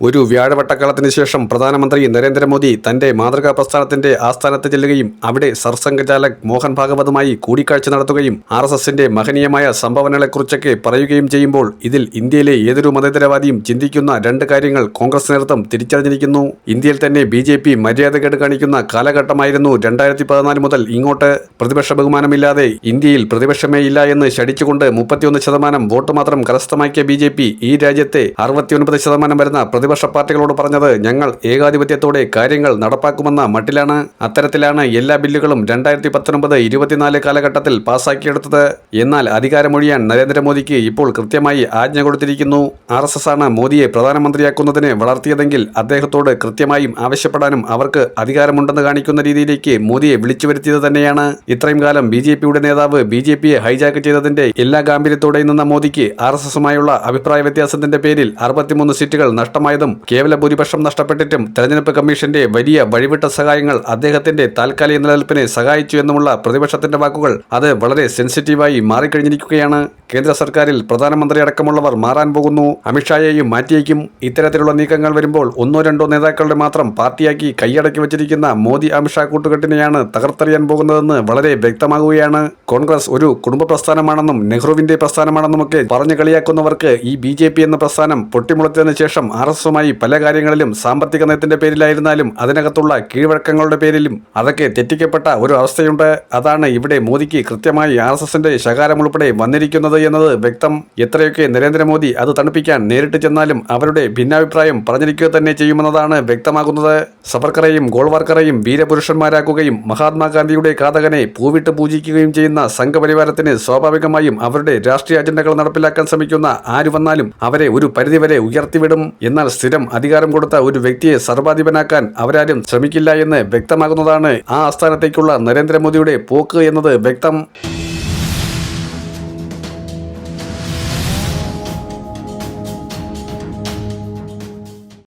ഒരു വ്യാഴവട്ടക്കാലത്തിന് ശേഷം പ്രധാനമന്ത്രി നരേന്ദ്രമോദി തന്റെ മാതൃകാ പ്രസ്ഥാനത്തിന്റെ ആസ്ഥാനത്ത് ചെല്ലുകയും അവിടെ സർസംഘചാലക് മോഹൻ ഭാഗവതുമായി കൂടിക്കാഴ്ച നടത്തുകയും ആർ എസ് എസിന്റെ മഹനീയമായ സംഭവനകളെക്കുറിച്ചൊക്കെ പറയുകയും ചെയ്യുമ്പോൾ ഇതിൽ ഇന്ത്യയിലെ ഏതൊരു മതേതരവാദിയും ചിന്തിക്കുന്ന രണ്ട് കാര്യങ്ങൾ കോൺഗ്രസ് നേതൃത്വം തിരിച്ചറിഞ്ഞിരിക്കുന്നു. ഇന്ത്യയിൽ തന്നെ ബി ജെ പി മര്യാദകേട് കാണിക്കുന്ന കാലഘട്ടമായിരുന്നു രണ്ടായിരത്തി പതിനാല് മുതൽ ഇങ്ങോട്ട്. പ്രതിപക്ഷ ബഹുമാനമില്ലാതെ ഇന്ത്യയിൽ പ്രതിപക്ഷമേ ഇല്ല എന്ന് ശടിച്ചുകൊണ്ട് മുപ്പത്തിയൊന്ന് ശതമാനം വോട്ട് മാത്രം കരസ്ഥമാക്കിയ ബി ഈ രാജ്യത്തെ അറുപത്തിയൊൻപത് ശതമാനം വരുന്ന പ്രതിപക്ഷ പാർട്ടികളോട് പറഞ്ഞത് ഞങ്ങൾ ഏകാധിപത്യത്തോടെ കാര്യങ്ങൾ നടപ്പാക്കുമെന്ന മട്ടിലാണ് അത്തരത്തിലാണ് എല്ലാ ബില്ലുകളും രണ്ടായിരത്തി പത്തൊൻപത് ഇരുപത്തിനാല് കാലഘട്ടത്തിൽ പാസാക്കിയെടുത്തത്. എന്നാൽ അധികാരമൊഴിയാൻ നരേന്ദ്രമോദിക്ക് ഇപ്പോൾ കൃത്യമായി ആജ്ഞ കൊടുത്തിരിക്കുന്നു. ആർ എസ് എസ് ആണ് മോദിയെ പ്രധാനമന്ത്രിയാക്കുന്നതിന് വളർത്തിയതെങ്കിൽ അദ്ദേഹത്തോട് കൃത്യമായും ആവശ്യപ്പെടാനും അവർക്ക് അധികാരമുണ്ടെന്ന് കാണിക്കുന്ന രീതിയിലേക്ക് മോദിയെ വിളിച്ചു വരുത്തിയത് തന്നെയാണ്. ഇത്രയും കാലം ബി ജെ പിയുടെ നേതാവ് ബി ജെ പിയെ ഹൈജാക്ക് ചെയ്തതിന്റെ എല്ലാ ഗാംഭീര്യത്തോടെ നിന്ന മോദിക്ക് ആർ എസ് എസുമായുള്ള അഭിപ്രായ വ്യത്യാസത്തിന്റെ പേരിൽ അറുപത്തിമൂന്ന് സീറ്റുകൾ നഷ്ടമായതും കേവല ഭൂരിപക്ഷം നഷ്ടപ്പെട്ടിട്ടും തെരഞ്ഞെടുപ്പ് കമ്മീഷന്റെ വലിയ വഴിവിട്ട സഹായങ്ങൾ അദ്ദേഹത്തിന്റെ താൽക്കാലിക നിലനിൽപ്പിനെ സഹായിച്ചു എന്നുമുള്ള പ്രതിപക്ഷത്തിന്റെ വാക്കുകൾ അത് വളരെ സെൻസിറ്റീവായി മാറിക്കഴിഞ്ഞിരിക്കുകയാണ്. കേന്ദ്ര സർക്കാരിൽ പ്രധാനമന്ത്രി അടക്കമുള്ളവർ മാറാൻ പോകുന്നു. അമിത്ഷായെയും മാറ്റിയേക്കും. ഇത്തരത്തിലുള്ള നീക്കങ്ങൾ വരുമ്പോൾ ഒന്നോ രണ്ടോ നേതാക്കളുടെ മാത്രം പാർട്ടിയാക്കി കൈയടക്കി വച്ചിരിക്കുന്ന മോദി അമിത്ഷാ കൂട്ടുകെട്ടിനെയാണ് തകർത്തെറിയാൻ പോകുന്നതെന്ന് വളരെ വ്യക്തമാകുകയാണ്. കോൺഗ്രസ് ഒരു കുടുംബ പ്രസ്ഥാനമാണെന്നും നെഹ്റുവിന്റെ പ്രസ്ഥാനമാണെന്നുമൊക്കെ പറഞ്ഞു കളിയാക്കുന്നവർക്ക് ഈ ബി എന്ന പ്രസ്ഥാനം പൊട്ടിമുളച്ചതിന് ശേഷം ആർ എസുമായി പല കാര്യങ്ങളിലും സാമ്പത്തിക നയത്തിന്റെ പേരിലായിരുന്നാലും അതിനകത്തുള്ള കീഴ്വഴക്കങ്ങളുടെ പേരിലും അതൊക്കെ തെറ്റിക്കപ്പെട്ട ഒരു അവസ്ഥയുണ്ട്. അതാണ് ഇവിടെ മോദിക്ക് കൃത്യമായി ആർ എസ് എസിന്റെ ശകാരം ഉൾപ്പെടെ വന്നിരിക്കുന്നത് എന്നത് വ്യക്തം. എത്രയൊക്കെ നരേന്ദ്രമോദി അത് തണുപ്പിക്കാൻ നേരിട്ട് ചെന്നാലും അവരുടെ ഭിന്നാഭിപ്രായം പറഞ്ഞിരിക്കുക തന്നെ ചെയ്യുമെന്നതാണ് വ്യക്തമാകുന്നത്. സവർക്കറേയും ഗോൾവാർക്കറേയും വീരപുരുഷന്മാരാക്കുകയും മഹാത്മാഗാന്ധിയുടെ ഘാതകനെ പൂവിട്ട് പൂജിക്കുകയും ചെയ്യുന്ന സംഘപരിവാരത്തിന് സ്വാഭാവികമായും അവരുടെ രാഷ്ട്രീയ അജണ്ടകൾ നടപ്പിലാക്കാൻ ശ്രമിക്കുന്ന ആര് വന്നാലും അവരെ ഒരു പരിധിവരെ ഉയർത്തിവിടും. എന്നാൽ സ്ഥിരം അധികാരം കൊടുത്ത ഒരു വ്യക്തിയെ സർവാധിപനാക്കാൻ അവരാരും ശ്രമിക്കില്ല എന്ന് വ്യക്തമാകുന്നതാണ് ആ ആസ്ഥാനത്തേക്കുള്ള നരേന്ദ്രമോദിയുടെ പോക്ക് എന്നത് വ്യക്തം.